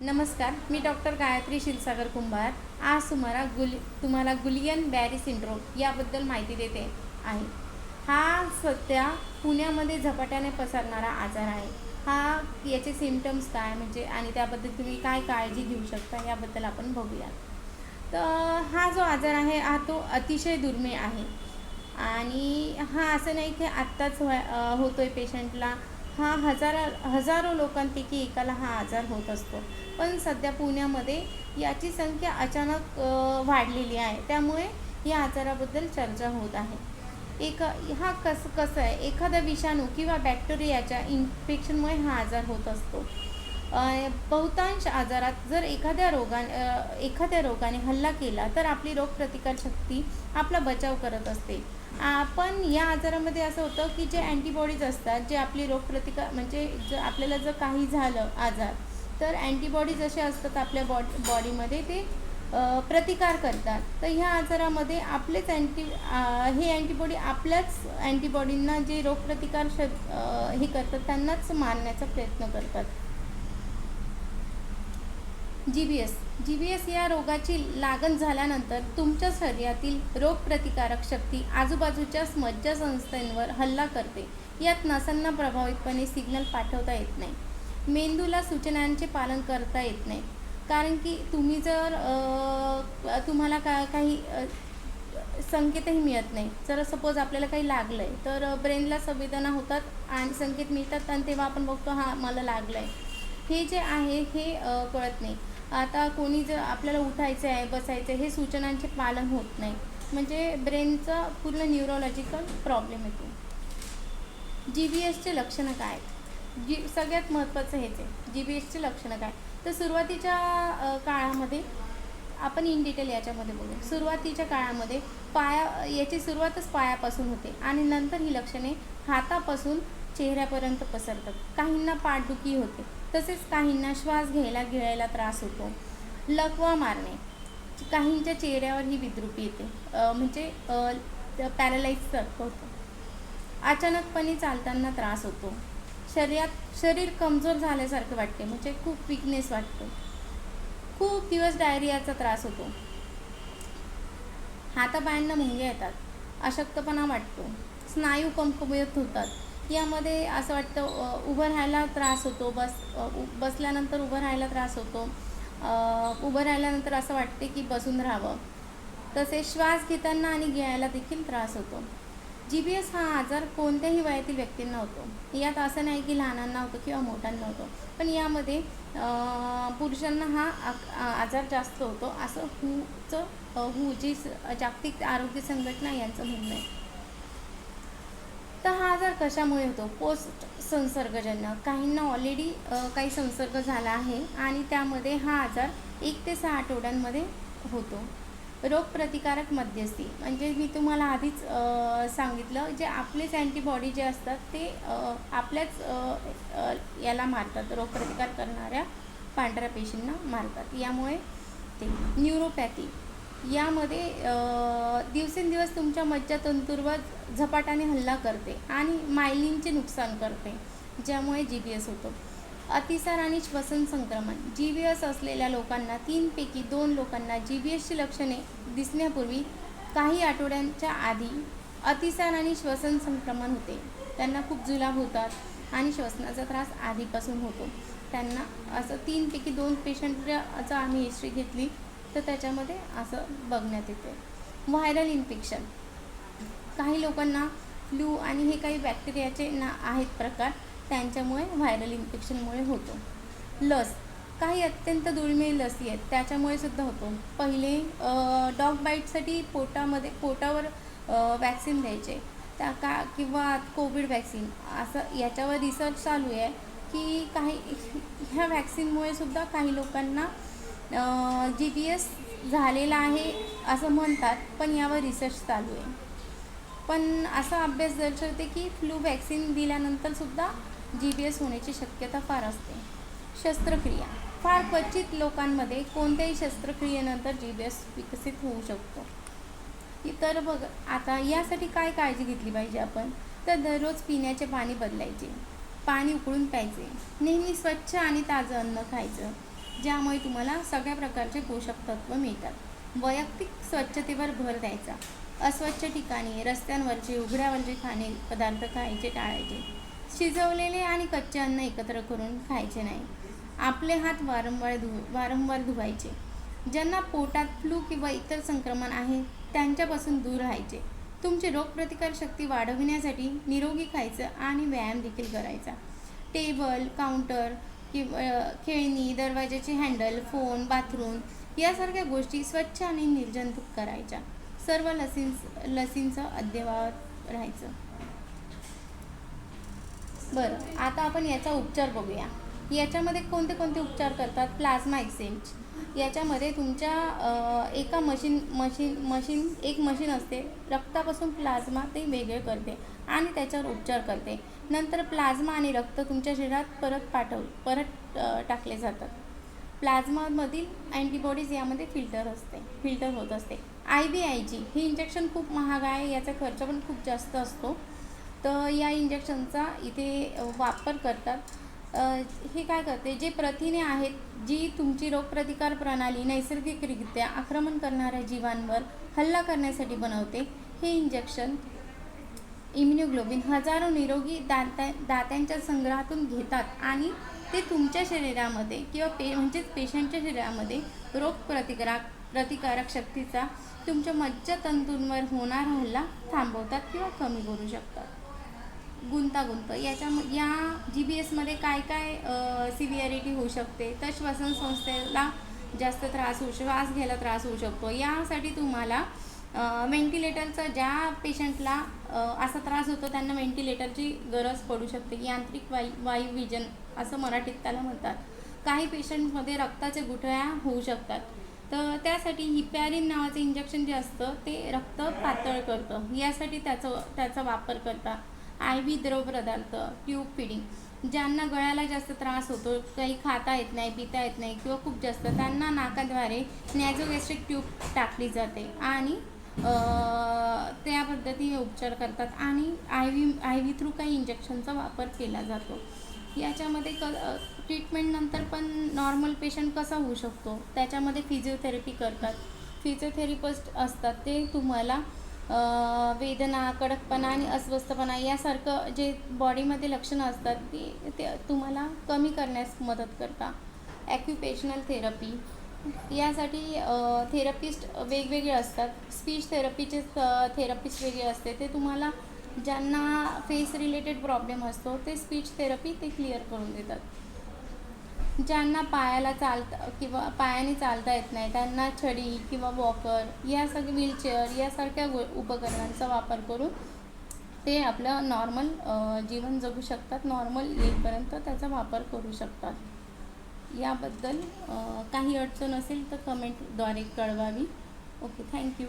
नमस्कार मी डॉक्टर गायत्री क्षीरसागर कुंभार. आज तुम्हाला गुल तुम्हाला गुलियन बॅरी सिंड्रोम याबद्दल माहिती देते आहे. हा सध्या पुण्यामध्ये झपाट्याने पसरणारा आजार आहे. हा याचे सिमटम्स काय म्हणजे आणि त्याबद्दल तुम्ही काय काळजी घेऊ शकता याबद्दल आपण बघूया तर हा जो आजार आहे हा तो अतिशय दुर्मिळ आहे. आणि हा असं नाही की आत्ताच व्हाय होतो आहे पेशंटला हा हजारा हजारो लोकांपैकी एकाला हा आजार होत असतो. पण सध्या पुण्यामध्ये याची संख्या अचानक वाढलेली आहे. त्यामुळे या आजाराबद्दल चर्चा होत आहे. एक हा कस कसं आहे? एखादा विषाणू किंवा बॅक्टेरियाच्या इन्फेक्शनमुळे हा आजार होत असतो. बहुतांश आजारात जर एखाद्या रोगा एखाद्या रोगाने हल्ला केला तर आपली रोगप्रतिकारशक्ती आपला बचाव करत असते. आपण या आजारामध्ये असं होतं की जे अँटीबॉडीज असतात जे आपली रोगप्रतिकार म्हणजे जर आपल्याला जर काही झालं आजार तर अँटीबॉडीज असे असतात आपल्या बॉडी बॉडीमध्ये ते प्रतिकार करतात. तर ह्या आजारामध्ये आपलेच अँटी हे अँटीबॉडी आपल्याच अँटीबॉडींना जे रोगप्रतिकार श हे करतात त्यांनाच मारण्याचा प्रयत्न करतात. जी B S G B S या रोगाची लागण झाल्यानंतर तुमच्या शरीरातील रोगप्रतिकारक शक्ती आजूबाजूच्या मज्जासंस्थांवर हल्ला करते. यात नसांना प्रभावितपणे सिग्नल पाठवता येत नाही. मेंदूला सूचनांचे पालन करता येत नाही. कारण की तुम्ही जर तुम्हाला का काही संकेतही मिळत नाही. जर सपोज आपल्याला काही लागलं आहे तर ब्रेनला संवेदना होतात आणि संकेत मिळतात आणि तेव्हा आपण बघतो हां मला लागलं आहे हे जे आहे हे कळत नाही. आता कोणी जर आपल्याला उठायचं आहे बसायचं आहे हे सूचनांचे पालन होत नाही. म्हणजे ब्रेनचा पूर्ण न्यूरोलॉजिकल प्रॉब्लेम येतो. जी बी एसचे लक्षणं काय आहेत? जी सगळ्यात महत्त्वाचं हेच आहे. जी बी एसचे लक्षणं काय? तर सुरुवातीच्या काळामध्ये आपण इन डिटेल याच्यामध्ये बोलू सुरुवातीच्या काळामध्ये पाया याची सुरुवातच पायापासून होते आणि नंतर ही लक्षणे हातापासून चेहऱ्यापर्यंत पसरतात. काहींना पाठदुखी होते. तसेच काहींना श्वास घ्यायला गिळायला त्रास होतो. लकवा मारणे. काहींच्या चेहऱ्यावर ही विद्रुपी येते. म्हणजे म्हणजे पॅरालाईजसारखं होतं. अचानकपणे चालताना त्रास होतो. शरीरात शरीर कमजोर झाल्यासारखं वाटते. म्हणजे खूप विकनेस वाटतो. खूप दिवस डायरियाचा त्रास होतो. हातापायांना मुंग्या येतात. अशक्तपणा वाटतो. स्नायू कमकुवत होतात. यामध्ये असं वाटतं उभं राहायला त्रास होतो बस उ- बसल्यानंतर उभं राहायला त्रास होतो. उभं राहिल्यानंतर असं वाटते की बसून राहावं. तसेच श्वास घेताना आणि घ्यायला देखील त्रास होतो. जी बी एस हा आजार कोणत्याही वयातील व्यक्तींना होतो. यात असं नाही की लहानांना होतो किंवा मोठ्यांना होतो. पण यामध्ये पुरुषांना हा आजार जास्त होतो. असं हूचं हू जी स- जागतिक आरोग्य संघटना यांचं म्हणणं आहे. कशामुळे होतो? पोस्ट संसर्गजन्य. काहींना ऑलरेडी काही संसर्ग झाला आहे आणि त्यामध्ये हा आजार एक ते सहा आठवड्यांमध्ये होतो. रोगप्रतिकारक मध्यस्थी. म्हणजे मी तुम्हाला आधीच सांगितलं जे आपलेच अँटीबॉडी जे असतात ते आपल्याच याला मारतात. रोगप्रतिकार करणाऱ्या पांढऱ्या पेशींना मारतात. यामुळे ते न्यूरोपॅथी यामध्ये दिवसेंदिवस तुमच्या मज्जातंतूंवर झपाट्याने हल्ला करते आणि मायलिनचे नुकसान करते ज्यामुळे जी बी एस होतो. अतिसार आणि श्वसन संक्रमण. जी बी एस असलेल्या लोकांना तीनपैकी दोन लोकांना जी बी एसची लक्षणे दिसण्यापूर्वी काही आठवड्यांच्या आधी अतिसार आणि श्वसन संक्रमण होते. त्यांना खूप जुलाब होतात आणि श्वसनाचा त्रास आधीपासून होतो. त्यांना असं तीनपैकी दोन पेशंटचा आम्ही हिस्ट्री घेतली. तर त्याच्यामध्ये असं बघण्यात येते. व्हायरल इन्फेक्शन काही लोकांना फ्लू आणि हे काही बॅक्टेरियाचे ना आहेत प्रकार त्यांच्यामुळे व्हायरल इन्फेक्शनमुळे होतो. लस काही अत्यंत दुर्मिळ लसी आहेत त्याच्यामुळे सुद्धा होतो. पहिले डॉग बाईटसाठी पोटामध्ये पोटावर वॅक्सिन द्यायचे. त्या का किंवा कोविड वॅक्सिन असं याच्यावर रिसर्च चालू आहे की काही ह्या वॅक्सिनमुळे सुद्धा काही लोकांना जी बी एस झालेला आहे असं म्हणतात पण यावर रिसर्च चालू आहे. पण असा अभ्यास दर्शवते की फ्लू वॅक्सिन दिल्यानंतरसुद्धा जी बी एस होण्याची शक्यता फार असते. शस्त्रक्रिया. फार क्वचित लोकांमध्ये कोणत्याही शस्त्रक्रियेनंतर जी बी एस विकसित होऊ शकतो. तर बघ आता यासाठी काय काळजी घेतली पाहिजे आपण? तर दररोज पिण्याचे पाणी बदलायचे. पाणी उकळून प्यायचे. नेहमी स्वच्छ आणि ताजं अन्न खायचं. ज्यामुळे तुम्हाला सगळ्या प्रकारचे पोषक तत्व मिळतात. वैयक्तिक स्वच्छतेवर भर द्यायचा. अस्वच्छ ठिकाणी रस्त्यांवरचे उघड्यावरचे खाणे पदार्थ खायचे टाळायचे. शिजवलेले आणि कच्चे अन्न एकत्र करून खायचे नाही. आपले हात वारंवार धु वारंवार धुवायचे. ज्यांना पोटात फ्लू किंवा इतर संक्रमण आहे त्यांच्यापासून दूर राहायचे. तुमची रोगप्रतिकारशक्ती वाढविण्यासाठी निरोगी खायचं आणि व्यायाम देखील करायचा. टेबल काउंटर कि खेळणी दरवाजाचे हँडल फोन बाथरूम यासारख्या गोष्टी स्वच्छ आणि निर्जंतुक करायच्या. सर्व लसींच लसींचं अद्ययावत राहायचं. बरं आता आपण याचा उपचार बघूया. याच्यामध्ये कोणते कोणते उपचार करतात? Plasma exchange. याच्यामध्ये तुमच्या एका मशीन मशीन मशीन एक मशीन असते. रक्तापासून प्लाझ्मा ते वेगळे करते आणि त्याच्यावर उपचार करते. नंतर प्लाझ्मा आणि रक्त तुमच्या शरीरात परत पाठव परत टाकले जातात. प्लाझ्मामधील अँटीबॉडीज यामध्ये फिल्टर असते फिल्टर होत असते. आय बी आय जी ही इंजेक्शन खूप महाग आहे याचा खर्च पण खूप जास्त असतो. तर या इंजेक्शनचा इथे वापर करतात. हे काय करते जे प्रथिने आहेत जी तुमची रोगप्रतिकार प्रणाली नैसर्गिकरित्या आक्रमण करणाऱ्या जीवांवर हल्ला करण्यासाठी बनवते हे इंजेक्शन इम्युनोग्लोबिन हजारो निरोगी दात्या दात्यांच्या संग्रहातून घेतात आणि ते तुमच्या शरीरामध्ये किंवा पे म्हणजेच पेशंटच्या शरीरामध्ये रोगप्रतिकाराक प्रतिकारक शक्तीचा तुमच्या मज्जातंतूंवर होणारा हल्ला थांबवतात किंवा कमी करू शकतात. गुंतागुंत. याच्या या जी बी एसमध्ये काय काय सिव्हिअरिटी होऊ शकते? तर श्वसन संस्थेला जास्त त्रास होऊ श्वास घ्यायला त्रास होऊ शकतो. यासाठी तुम्हाला व्हेंटिलेटरचा ज्या पेशंटला असा त्रास होतो त्यांना व्हेंटिलेटरची गरज पडू शकते. यांत्रिक वायू वायू विजन असं मराठीत त्याला म्हणतात. काही पेशंटमध्ये रक्ताच्या गुठळ्या होऊ शकतात. तर त्यासाठी हिपॅरिन नावाचं इंजेक्शन जे असतं ते रक्त पातळ करतं. यासाठी त्याचं त्याचा वापर करतात आय व्ही द्रवपदार्थ ट्यूब फिडिंग ज्यांना गळ्याला जास्त त्रास होतो काही खाता येत नाही पिता येत नाही किंवा खूप जास्त त्यांना नाकाद्वारे नॅझोगॅस्ट्रिक ट्यूब टाकली जाते. आणि त्या पद्धतीने उपचार करतात आणि I V I V through काही इंजेक्शनचा वापर केला जातो. याच्यामध्ये क ट्रीटमेंटनंतर पण नॉर्मल पेशंट कसा होऊ शकतो? त्याच्यामध्ये फिजिओथेरपी करतात. फिजिओथेरपिस्ट असतात ते तुम्हाला वेदना कडकपणा आणि अस्वस्थपणा यासारखं जे बॉडीमध्ये लक्षणं असतात ती ते तुम्हाला कमी करण्यास मदत करता. ॲक्युपेशनल थेरपी यासाठी थेरपिस्ट वेगवेगळे असतात. स्पीच थेरपीचे थेरपिस्ट वेगळे असते. ते तुम्हाला ज्यांना फेस रिलेटेड प्रॉब्लेम असतो ते स्पीच थेरपी ते क्लिअर करून देतात. ज्यांना पायाला चालता किंवा पायाने चालता येत नाही त्यांना छडी किंवा वॉकर या सगळे व्हीलचेअर यासारख्या गो उपकरणांचा वापर करून ते आपलं नॉर्मल जीवन जगू शकतात. नॉर्मल येईपर्यंत त्याचा वापर करू शकतात. याबद्दल काही अडचण असेल तर कमेंटद्वारे कळवावी. Okay thank you